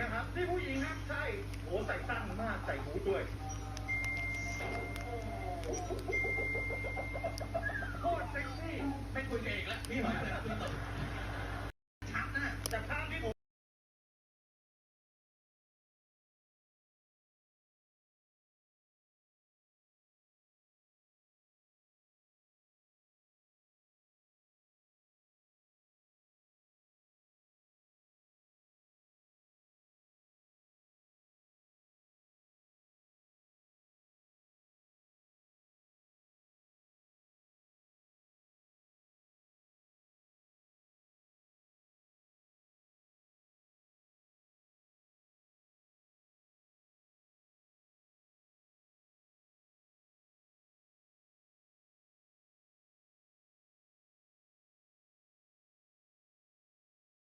นะครับนี่ผู้หญิงครับใช่โอ้ใส่ตั้งมากใส่หูด้วยโคตรเซ็กซี่ไม่คุยนเองแล้วนี่หน่อยนะชัดนะจากภาพที่ผม